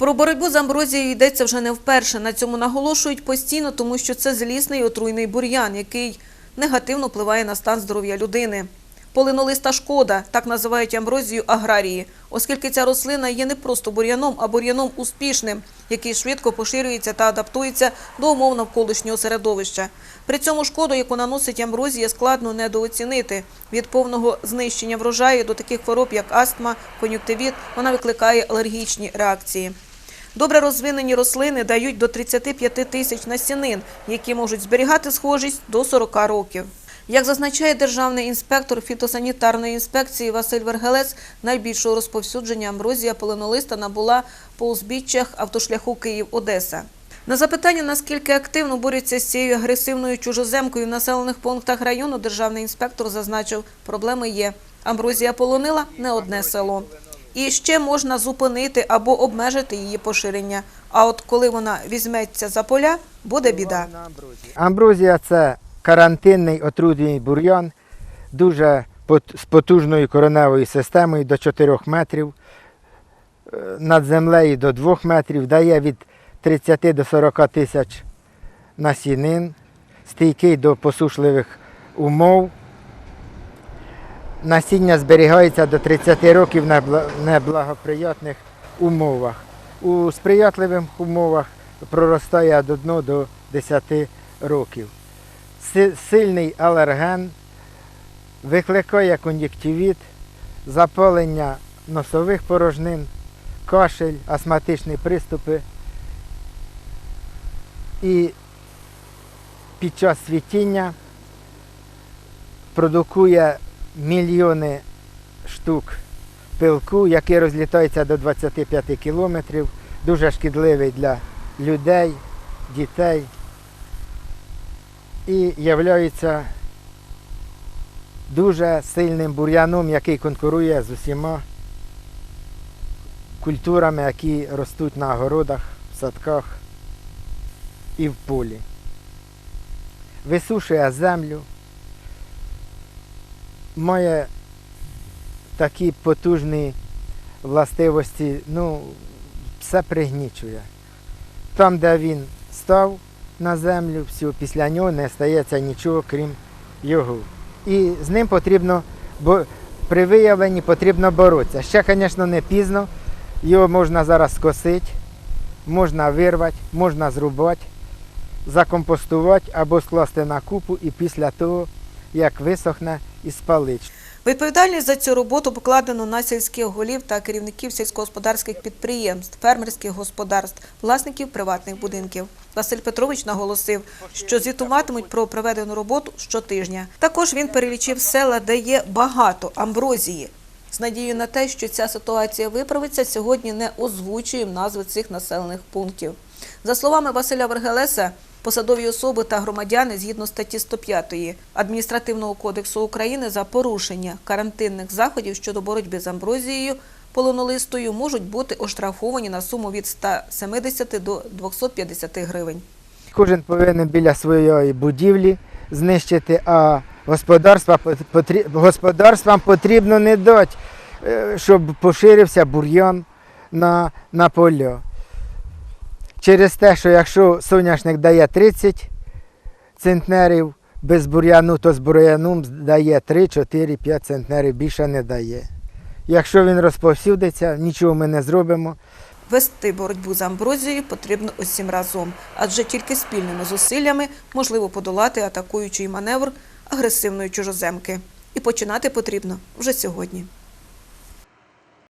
Про боротьбу з амброзією йдеться вже не вперше. На цьому наголошують постійно, тому що це злісний отруйний бур'ян, який негативно впливає на стан здоров'я людини. Полинолиста шкода, так називають амброзію аграрії, оскільки ця рослина є не просто бур'яном, а бур'яном успішним, який швидко поширюється та адаптується до умов навколишнього середовища. При цьому шкоду, яку наносить амброзія, складно недооцінити. Від повного знищення врожаю до таких хвороб, як астма, кон'юктивіт, вона викликає алергічні реакції. Добре розвинені рослини дають до 35 тисяч насінин, які можуть зберігати схожість до 40 років. Як зазначає державний інспектор фітосанітарної інспекції Василь Вергелець, найбільшого розповсюдження амброзія полинолиста набула по узбіччях автошляху Київ-Одеса. На запитання, наскільки активно борються з цією агресивною чужоземкою в населених пунктах району, державний інспектор зазначив, проблеми є. Амброзія полонила не одне село. І ще можна зупинити або обмежити її поширення. А от коли вона візьметься за поля, буде біда. Амброзія це карантинний отруйний бур'ян, дуже з потужною кореневою системою до 4 метрів, е, над землею до 2 метрів, дає від 30 до 40 тисяч насінин, стійкий до посушливих умов. Насіння зберігається до 30 років на неблагоприятних умовах. У сприятливих умовах проростає від 1 до 10 років. Сильний алерген викликає кон'юктивіт, запалення носових порожнин, кашель, астматичні приступи. І під час світіння продукує мільйони штук пилку, який розлітається до 25 кілометрів, дуже шкідливий для людей, дітей і являється дуже сильним бур'яном, який конкурує з усіма культурами, які ростуть на огородах, в садках і в полі. Висушує землю, має такі потужні властивості, ну, все пригнічує. Там, де він став на землю, все, після нього не стається нічого, крім його. І з ним потрібно, бо при виявленні потрібно боротися. Ще, звісно, не пізно. Його можна зараз скосити, можна вирвати, можна зрубати, закомпостувати або скласти на купу і після того, як висохне, і спалити. Відповідальність за цю роботу покладено на сільських голів та керівників сільськогосподарських підприємств, фермерських господарств, власників приватних будинків. Василь Петрович наголосив, що звітуватимуть про проведену роботу щотижня. Також він перелічив села, де є багато амброзії. З надією на те, що ця ситуація виправиться, сьогодні не озвучуємо назви цих населених пунктів. За словами Василя Вергелеса, посадові особи та громадяни згідно статті 105 Адміністративного кодексу України за порушення карантинних заходів щодо боротьби з амброзією полонолистою можуть бути оштрафовані на суму від 170 до 250 гривень. Кожен повинен біля своєї будівлі знищити, а господарства господарствам потрібно не дати, е, щоб поширився бур'ян на, на поля. Через те, що якщо соняшник дає 30 центнерів без бур'яну, то з бур'яном дає 3, 4, 5 центнерів, більше не дає. Якщо він розповсюдиться, нічого ми не зробимо. Вести боротьбу з амброзією потрібно усім разом, адже тільки спільними зусиллями можливо подолати атакуючий маневр агресивної чужоземки. І починати потрібно вже сьогодні.